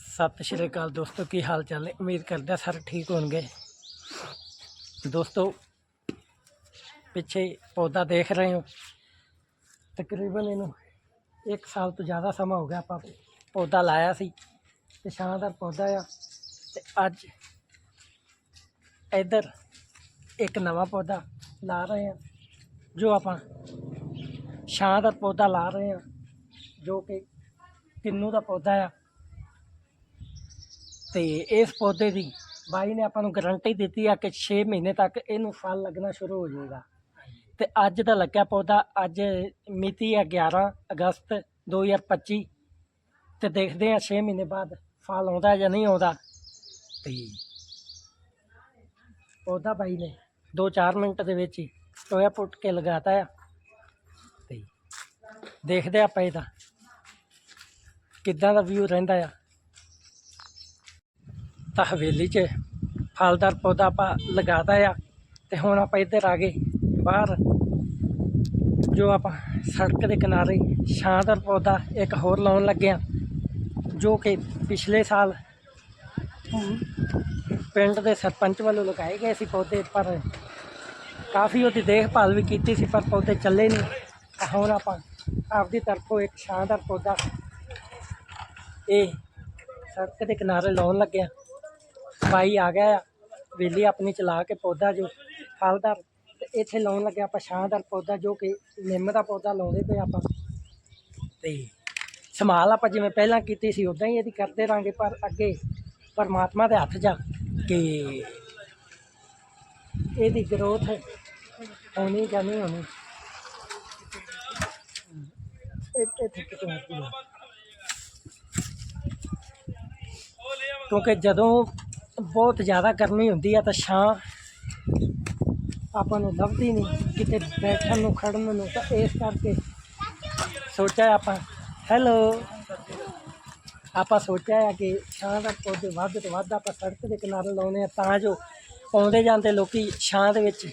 ਸਤਿ ਸ਼੍ਰੀ ਅਕਾਲ ਦੋਸਤੋ, ਕੀ ਹਾਲ ਚਾਲ ਹੈ ਉਮੀਦ ਕਰਦਾ ਸਾਰੇ ਠੀਕ ਹੋਣਗੇ। ਦੋਸਤੋ, ਪਿੱਛੇ ਪੌਦਾ ਦੇਖ ਰਹੇ ਹੋ। ਤਕਰੀਬਨ ਇਹਨੂੰ 1 ਸਾਲ ਤੋਂ ਜ਼ਿਆਦਾ ਸਮਾਂ ਹੋ ਗਿਆ ਆਪਾਂ ਪੌਦਾ ਲਾਇਆ ਸੀ। ਤੇ ਸ਼ਾਨਦਾਰ ਪੌਦਾ ਆ ਤੇ ਅੱਜ ਇੱਧਰ ਇੱਕ ਨਵਾਂ ਪੌਦਾ ਲਾ ਰਹੇ ਹਾਂ, ਜੋ ਆਪਾਂ ਸ਼ਾਨਦਾਰ ਪੌਦਾ ਲਾ ਰਹੇ ਹਾਂ, ਜੋ ਕਿ ਕਿੰਨੂ ਦਾ ਪੌਦਾ ਆ। ਤੇ ਇਸ ਪੌਦੇ ਦੀ ਬਾਈ ਨੇ ਆਪਾਂ ਨੂੰ ਗਾਰੰਟੀ ਦਿੱਤੀ ਆ ਕਿ 6 ਮਹੀਨੇ ਤੱਕ ਇਹਨੂੰ ਫਲ ਲੱਗਣਾ ਸ਼ੁਰੂ ਹੋ ਜਾਏਗਾ। ਤੇ ਅੱਜ ਦਾ ਲੱਗਿਆ ਪੌਦਾ, ਅੱਜ ਮਿਤੀ ਹੈ 11 ਅਗਸਤ 2025 ਤੇ ਦੇਖਦੇ ਆ 6 ਮਹੀਨੇ ਬਾਅਦ ਫਲ ਆਉਂਦਾ ਜਾਂ ਨਹੀਂ ਆਉਂਦਾ। ਤੇ ਪੌਦਾ ਬਾਈ ਨੇ 2-4 ਮਿੰਟ ਦੇ ਵਿੱਚ ਹੀ ਟੋਇਆ ਪੁੱਟ ਕੇ ਲਗਾਤਾ ਆ। ਤੇ ਦੇਖਦੇ ਆਪਾਂ ਇਹਦਾ ਕਿੱਦਾਂ ਦਾ ਵਿਊ ਰਹਿੰਦਾ ਆ। ਤਾਂ ਹਵੇਲੀ 'ਚ ਫਲਦਾਰ ਪੌਦਾ ਆਪਾਂ ਲਗਾਤਾ ਆ ਤੇ ਹੁਣ ਆਪਾਂ ਇੱਧਰ ਆ ਗਏ ਬਾਹਰ, ਜੋ ਆਪਾਂ ਸੜਕ ਦੇ ਕਿਨਾਰੇ ਸ਼ਾਨਦਾਰ ਪੌਦਾ ਇੱਕ ਹੋਰ ਲਾਉਣ ਲੱਗੇ ਆ, ਜੋ ਕਿ ਪਿਛਲੇ ਸਾਲ ਪਿੰਡ ਦੇ ਸਰਪੰਚ ਵੱਲੋਂ ਲਗਾਏ ਗਏ ਸੀ ਪੌਦੇ, ਪਰ ਕਾਫੀ ਉਹਦੀ ਦੇਖਭਾਲ ਵੀ ਕੀਤੀ ਸੀ, ਪਰ ਪੌਦੇ ਚੱਲੇ ਨਹੀਂ। ਤਾਂ ਹੁਣ ਆਪਾਂ ਆਪਦੀ ਤਰਫੋਂ ਇੱਕ ਸ਼ਾਨਦਾਰ ਪੌਦਾ ਇਹ ਸੜਕ ਦੇ ਕਿਨਾਰੇ ਲਾਉਣ ਲੱਗਿਆ ਬਾਈ ਆ ਗਿਆ ਆ, ਵੇਲੀ ਆਪਣੀ ਚਲਾ ਕੇ ਪੌਦਾ ਜੋ ਫਲਦਾਰ ਤੇ ਇੱਥੇ ਲਾਉਣ ਲੱਗਿਆ ਆਪਾਂ ਸ਼ਾਨਦਾਰ ਪੌਦਾ ਜੋ ਕਿ ਨਿੰਮ ਦਾ ਪੌਦਾ ਲਾਉਂਦੇ ਪਏ ਆਪਾਂ। ਤੇ ਸੰਭਾਲ ਆਪਾਂ ਜਿਵੇਂ ਪਹਿਲਾਂ ਕੀਤੀ ਸੀ ਉਦਾਂ ਹੀ ਇਹਦੀ ਕਰਦੇ ਰਾਂਗੇ, ਪਰ ਅੱਗੇ ਪਰਮਾਤਮਾ ਦੇ ਹੱਥ ਜਾ ਕਿ ਇਹਦੀ ਗਰੋਥ ਹੋਣੀ ਜਾਂ ਨਹੀਂ ਹੋਣੀ। ਇੱਥੇ ਕਿਉਂਕਿ ਜਦੋਂ ਬਹੁਤ ਜ਼ਿਆਦਾ ਗਰਮੀ ਹੁੰਦੀ ਆ ਤਾਂ ਛਾਂ ਆਪਾਂ ਨੂੰ ਲੱਭਦੀ ਨਹੀਂ। ਕਿਤੇ ਬੈਠਣ ਨੂੰ, ਖੜਨ ਨੂੰ ਤਾਂ ਇਸ ਕਰਕੇ ਸੋਚਿਆ ਆਪਾਂ ਹੈਲੋ ਆਪਾਂ ਸੋਚਿਆ ਆ ਕਿ ਛਾਂ ਦਾ ਪੌਦੇ ਵੱਧ ਤੋਂ ਵੱਧ ਆਪਾਂ ਸੜਕ ਦੇ ਕਿਨਾਰੇ ਲਾਉਣੇ ਆ ਤਾਂ ਜੋ ਆਉਂਦੇ ਜਾਂਦੇ ਲੋਕੀ ਛਾਂ ਦੇ ਵਿੱਚ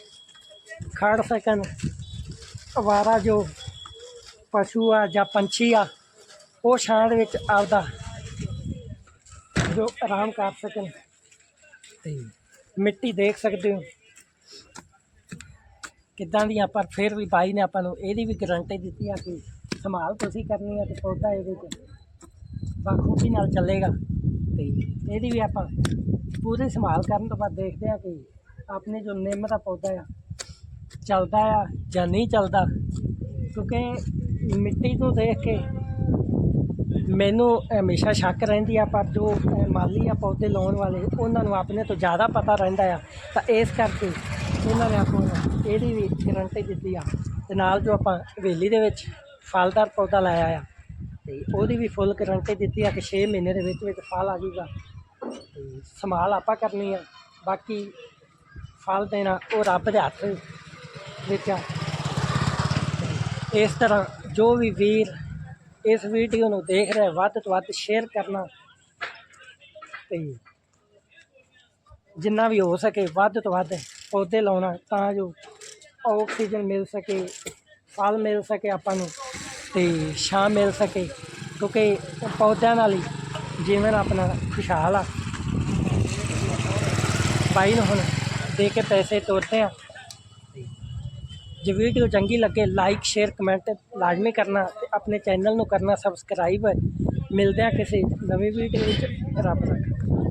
ਖੜ ਸਕਣ। ਅਵਾਰਾ ਜੋ ਪਸ਼ੂ ਆ ਜਾਂ ਪੰਛੀ ਆ, ਉਹ ਛਾਂ ਦੇ ਵਿੱਚ ਆਪਦਾ ਜੋ ਆਰਾਮ ਕਰ ਸਕਣ। ਤੇ ਮਿੱਟੀ ਦੇਖ ਸਕਦੇ ਹੋ। ਕਿੱਦਾਂ ਦੀ ਆ ਪਰ ਫਿਰ ਵੀ ਬਾਈ ਨੇ ਆਪਾਂ ਨੂੰ ਇਹਦੀ ਵੀ ਗਾਰੰਟੀ ਦਿੱਤੀ ਆ ਕਿ ਸੰਭਾਲ ਤੁਸੀਂ ਕਰਨੀ ਆ ਤੇ ਪੌਦਾ ਇਹਦੇ ਚ ਬਾਖੂਬੀ ਨਾਲ ਚੱਲੇਗਾ। ਤੇ ਇਹਦੀ ਵੀ ਆਪਾਂ ਪੂਰੀ ਸੰਭਾਲ ਕਰਨ ਤੋਂ ਬਾਅਦ ਦੇਖਦੇ ਆ ਕਿ ਆਪਣੇ ਜੋ ਨਿੰਮ ਦਾ ਪੌਦਾ ਆ, ਚੱਲਦਾ ਆ ਜਾਂ ਨਹੀਂ ਚੱਲਦਾ। ਕਿਉਂਕਿ ਮਿੱਟੀ ਤੋਂ ਦੇਖ ਕੇ ਮੈਨੂੰ ਹਮੇਸ਼ਾ ਸ਼ੱਕ ਰਹਿੰਦੀ ਆ, ਪਰ ਜੋ ਮਾਲੀ ਆ ਪੌਦੇ ਲਾਉਣ ਵਾਲੇ, ਉਹਨਾਂ ਨੂੰ ਆਪਣੇ ਤੋਂ ਜ਼ਿਆਦਾ ਪਤਾ ਰਹਿੰਦਾ ਆ। ਤਾਂ ਇਸ ਕਰਕੇ ਉਹਨਾਂ ਨੇ ਆਪਾਂ ਨੂੰ ਇਹਦੀ ਵੀ ਗਰੰਟੀ ਦਿੱਤੀ ਆ। ਤੇ ਨਾਲ ਜੋ ਆਪਾਂ ਹਵੇਲੀ ਦੇ ਵਿੱਚ ਫਲਦਾਰ ਪੌਦਾ ਲਾਇਆ ਆ, ਤੇ ਉਹਦੀ ਵੀ ਫੁੱਲ ਗਰੰਟੀ ਦਿੱਤੀ ਆ ਕਿ 6 ਮਹੀਨੇ ਦੇ ਵਿੱਚ ਵਿੱਚ ਫਲ ਆ ਜਾਊਗਾ। ਤੇ ਸੰਭਾਲ ਆਪਾਂ ਕਰਨੀ ਆ। ਬਾਕੀ ਫਲ ਦੇਣਾ, ਉਹ ਰੱਬ ਦੇ ਹੱਥ ਵਿੱਚ ਆ। ਇਸ ਤਰ੍ਹਾਂ ਜੋ ਵੀ ਵੀਰ ਇਸ ਵੀਡੀਓ ਨੂੰ ਦੇਖ ਰਿਹਾ ਵੱਧ ਤੋਂ ਵੱਧ ਸ਼ੇਅਰ ਕਰਨਾ ਤੇ ਜਿੰਨਾ ਵੀ ਹੋ ਸਕੇ ਵੱਧ ਤੋਂ ਵੱਧ ਪੌਦੇ ਲਾਉਣਾ ਤਾਂ ਜੋ ਆਕਸੀਜਨ ਮਿਲ ਸਕੇ, ਫਲ ਮਿਲ ਸਕੇ ਆਪਾਂ ਨੂੰ ਤੇ ਛਾਂ ਮਿਲ ਸਕੇ, ਕਿਉਂਕਿ ਪੌਦਿਆਂ ਨਾਲ ਹੀ ਜੀਵਨ ਆਪਣਾ ਖੁਸ਼ਹਾਲ ਆ। ਬਾਈ ਨੂੰ ਹੁਣ ਦੇ ਕੇ ਪੈਸੇ ਤੋਰਦੇ ਆ। ਜੇ ਵੀਡੀਓ ਚੰਗੀ ਲੱਗੇ ਲਾਈਕ ਸ਼ੇਅਰ ਕਮੈਂਟ ਲਾਜ਼ਮੀ ਕਰਨਾ ਤੇ ਆਪਣੇ ਚੈਨਲ ਨੂੰ ਕਰਨਾ ਸਬਸਕ੍ਰਾਈਬ ਮਿਲਦੇ ਆ ਕਿਸੇ ਨਵੀਂ ਵੀਡੀਓ ਵਿੱਚ। ਰੱਬ ਰੱਖਾ